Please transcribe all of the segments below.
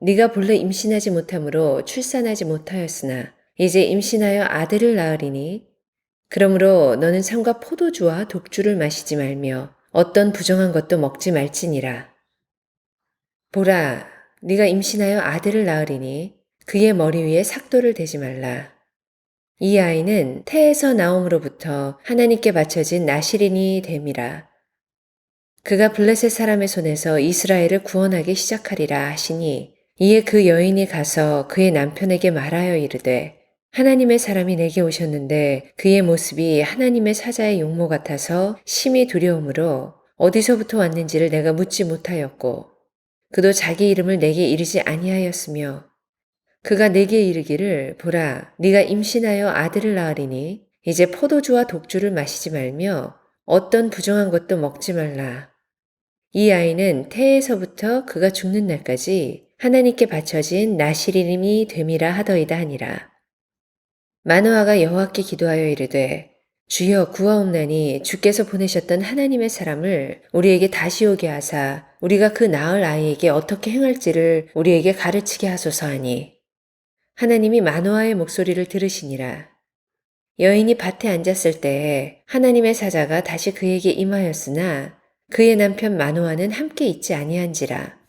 네가 본래 임신하지 못하므로 출산하지 못하였으나 이제 임신하여 아들을 낳으리니 그러므로 너는 삼과 포도주와 독주를 마시지 말며 어떤 부정한 것도 먹지 말지니라. 보라, 네가 임신하여 아들을 낳으리니 그의 머리 위에 삭도를 대지 말라. 이 아이는 태에서 나옴으로부터 하나님께 바쳐진 나시린이 됨이라. 그가 블레셋 사람의 손에서 이스라엘을 구원하기 시작하리라 하시니 이에 그 여인이 가서 그의 남편에게 말하여 이르되 하나님의 사람이 내게 오셨는데 그의 모습이 하나님의 사자의 용모 같아서 심히 두려움으로 어디서부터 왔는지를 내가 묻지 못하였고 그도 자기 이름을 내게 이르지 아니하였으며 그가 내게 이르기를 보라 네가 임신하여 아들을 낳으리니 이제 포도주와 독주를 마시지 말며 어떤 부정한 것도 먹지 말라. 이 아이는 태에서부터 그가 죽는 날까지 하나님께 바쳐진 나시리님이 됨이라 하더이다 하니라. 마노아가 여호와께 기도하여 이르되 주여 구하옵나니 주께서 보내셨던 하나님의 사람을 우리에게 다시 오게 하사 우리가 그 낳을 아이에게 어떻게 행할지를 우리에게 가르치게 하소서 하니 하나님이 마노아의 목소리를 들으시니라. 여인이 밭에 앉았을 때에 하나님의 사자가 다시 그에게 임하였으나 그의 남편 마노아는 함께 있지 아니한지라.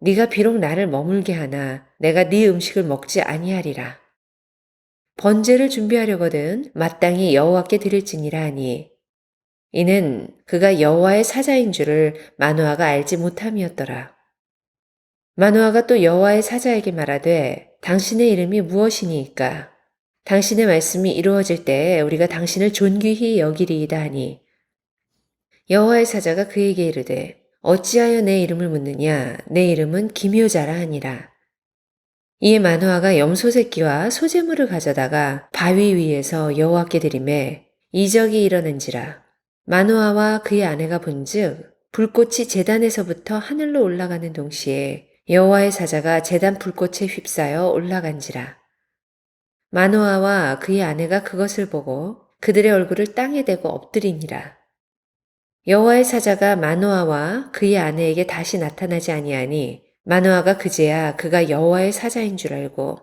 네가 비록 나를 머물게 하나 내가 네 음식을 먹지 아니하리라. 번제를 준비하려거든 마땅히 여호와께 드릴지니라 하니 이는 그가 여호와의 사자인 줄을 마노아가 알지 못함이었더라. 마노아가 또 여호와의 사자에게 말하되 당신의 이름이 무엇이니까 당신의 말씀이 이루어질 때에 우리가 당신을 존귀히 여기리이다 하니 여호와의 사자가 그에게 이르되 어찌하여 내 이름을 묻느냐? 내 이름은 기묘자라 하니라. 이에 마노아가 염소 새끼와 소재물을 가져다가 바위 위에서 여호와께 드림에 이적이 일어난지라. 마노아와 그의 아내가 본즉 불꽃이 재단에서부터 하늘로 올라가는 동시에 여호와의 사자가 재단 불꽃에 휩싸여 올라간지라. 마노아와 그의 아내가 그것을 보고 그들의 얼굴을 땅에 대고 엎드리니라. 여호와의 사자가 마노아와 그의 아내에게 다시 나타나지 아니하니 마노아가 그제야 그가 여호와의 사자인 줄 알고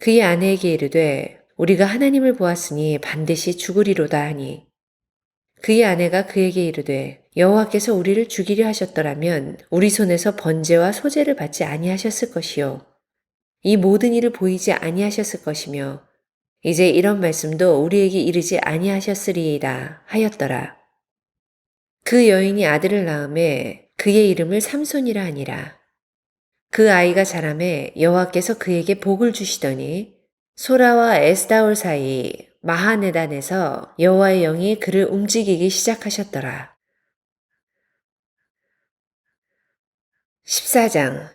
그의 아내에게 이르되 우리가 하나님을 보았으니 반드시 죽으리로다 하니 그의 아내가 그에게 이르되 여호와께서 우리를 죽이려 하셨더라면 우리 손에서 번제와 소제를 받지 아니하셨을 것이요 이 모든 일을 보이지 아니하셨을 것이며 이제 이런 말씀도 우리에게 이르지 아니하셨으리이다 하였더라. 그 여인이 아들을 낳음에 그의 이름을 삼손이라 하니라. 그 아이가 자람에 여호와께서 그에게 복을 주시더니 소라와 에스다올 사이 마하네단에서 여호와의 영이 그를 움직이기 시작하셨더라. 14장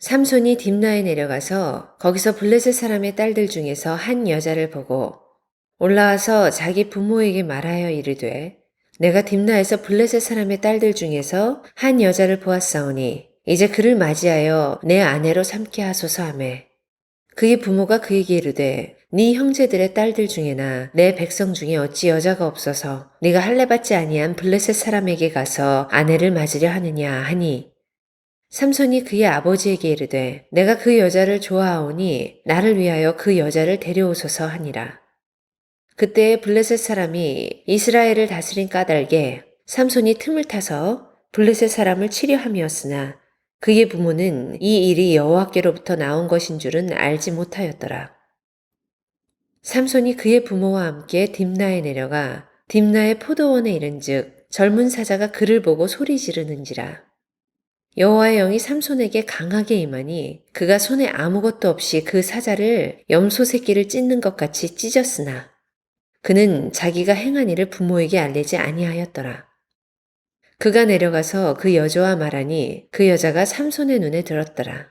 삼손이 딥나에 내려가서 거기서 블레셋 사람의 딸들 중에서 한 여자를 보고 올라와서 자기 부모에게 말하여 이르되 내가 딥나에서 블레셋 사람의 딸들 중에서 한 여자를 보았사오니 이제 그를 맞이하여 내 아내로 삼게 하소서 하매 그의 부모가 그에게 이르되 네 형제들의 딸들 중에나 내 백성 중에 어찌 여자가 없어서 네가 할례 받지 아니한 블레셋 사람에게 가서 아내를 맞으려 하느냐 하니 삼손이 그의 아버지에게 이르되 내가 그 여자를 좋아하오니 나를 위하여 그 여자를 데려오소서 하니라. 그때 블레셋 사람이 이스라엘을 다스린 까닭에 삼손이 틈을 타서 블레셋 사람을 치려 함이었으나 그의 부모는 이 일이 여호와께로부터 나온 것인 줄은 알지 못하였더라. 삼손이 그의 부모와 함께 딥나에 내려가 딥나의 포도원에 이른즉 젊은 사자가 그를 보고 소리 지르는지라. 여호와의 영이 삼손에게 강하게 임하니 그가 손에 아무것도 없이 그 사자를 염소 새끼를 찢는 것 같이 찢었으나 그는 자기가 행한 일을 부모에게 알리지 아니하였더라. 그가 내려가서 그 여자와 말하니 그 여자가 삼손의 눈에 들었더라.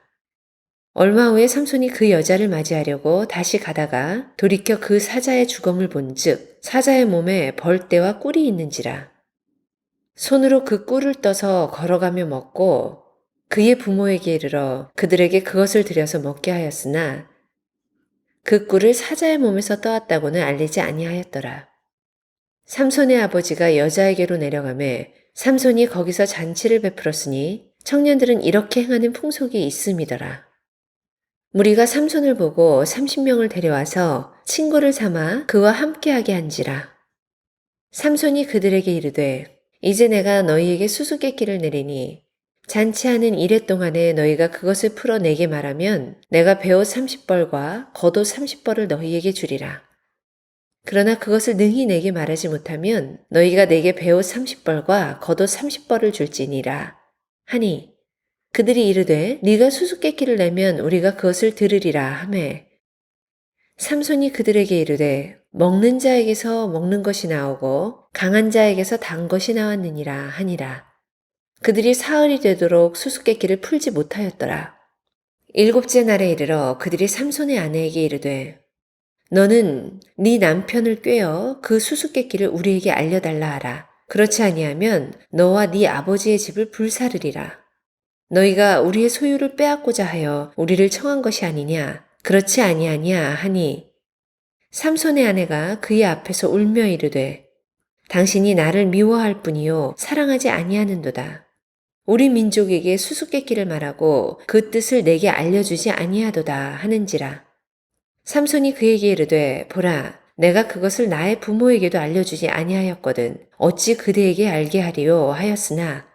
얼마 후에 삼손이 그 여자를 맞이하려고 다시 가다가 돌이켜 그 사자의 주검을 본즉 사자의 몸에 벌떼와 꿀이 있는지라. 손으로 그 꿀을 떠서 걸어가며 먹고 그의 부모에게 이르러 그들에게 그것을 들여서 먹게 하였으나 그 꿀을 사자의 몸에서 떠왔다고는 알리지 아니하였더라. 삼손의 아버지가 여자에게로 내려가매 삼손이 거기서 잔치를 베풀었으니 청년들은 이렇게 행하는 풍속이 있음이더라. 무리가 삼손을 보고 30명을 데려와서 친구를 삼아 그와 함께하게 한지라. 삼손이 그들에게 이르되 이제 내가 너희에게 수수께끼를 내리니 잔치하는 이래 동안에 너희가 그것을 풀어 내게 말하면 내가 배옷 30벌과 겉옷 30벌을 너희에게 주리라. 그러나 그것을 능히 내게 말하지 못하면 너희가 내게 배옷 30벌과 겉옷 30벌을 줄지니라. 하니 그들이 이르되 네가 수수께끼를 내면 우리가 그것을 들으리라 하매 삼손이 그들에게 이르되 먹는 자에게서 먹는 것이 나오고 강한 자에게서 단 것이 나왔느니라 하니라. 그들이 사흘이 되도록 수수께끼를 풀지 못하였더라. 일곱째 날에 이르러 그들이 삼손의 아내에게 이르되 너는 네 남편을 꿰어 그 수수께끼를 우리에게 알려달라 하라. 그렇지 아니하면 너와 네 아버지의 집을 불사르리라. 너희가 우리의 소유를 빼앗고자 하여 우리를 청한 것이 아니냐? 그렇지 아니하냐 하니 삼손의 아내가 그의 앞에서 울며 이르되 당신이 나를 미워할 뿐이요 사랑하지 아니하는도다. 우리 민족에게 수수께끼를 말하고 그 뜻을 내게 알려주지 아니하도다 하는지라. 삼손이 그에게 이르되 보라 내가 그것을 나의 부모에게도 알려주지 아니하였거든 어찌 그대에게 알게 하리요 하였으나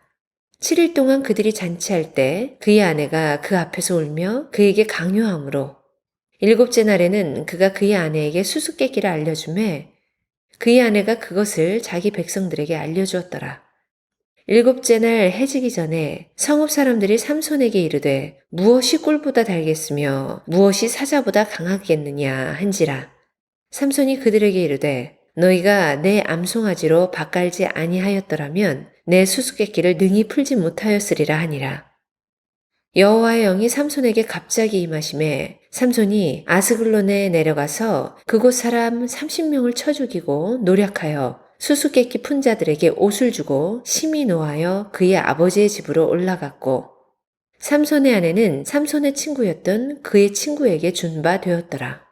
7일 동안 그들이 잔치할 때 그의 아내가 그 앞에서 울며 그에게 강요함으로 일곱째 날에는 그가 그의 아내에게 수수께끼를 알려주매 그의 아내가 그것을 자기 백성들에게 알려주었더라. 일곱째 날 해지기 전에 성읍 사람들이 삼손에게 이르되 무엇이 꿀보다 달겠으며 무엇이 사자보다 강하겠느냐 한지라. 삼손이 그들에게 이르되 너희가 내 암송아지로 밭갈지 아니하였더라면 내 수수께끼를 능히 풀지 못하였으리라 하니라. 여호와의 영이 삼손에게 갑자기 임하심에 삼손이 아스글론에 내려가서 그곳 사람 30명을 쳐 죽이고 노력하여 수수께끼 푼 자들에게 옷을 주고 심히 노하여 그의 아버지의 집으로 올라갔고 삼손의 아내는 삼손의 친구였던 그의 친구에게 준바 되었더라.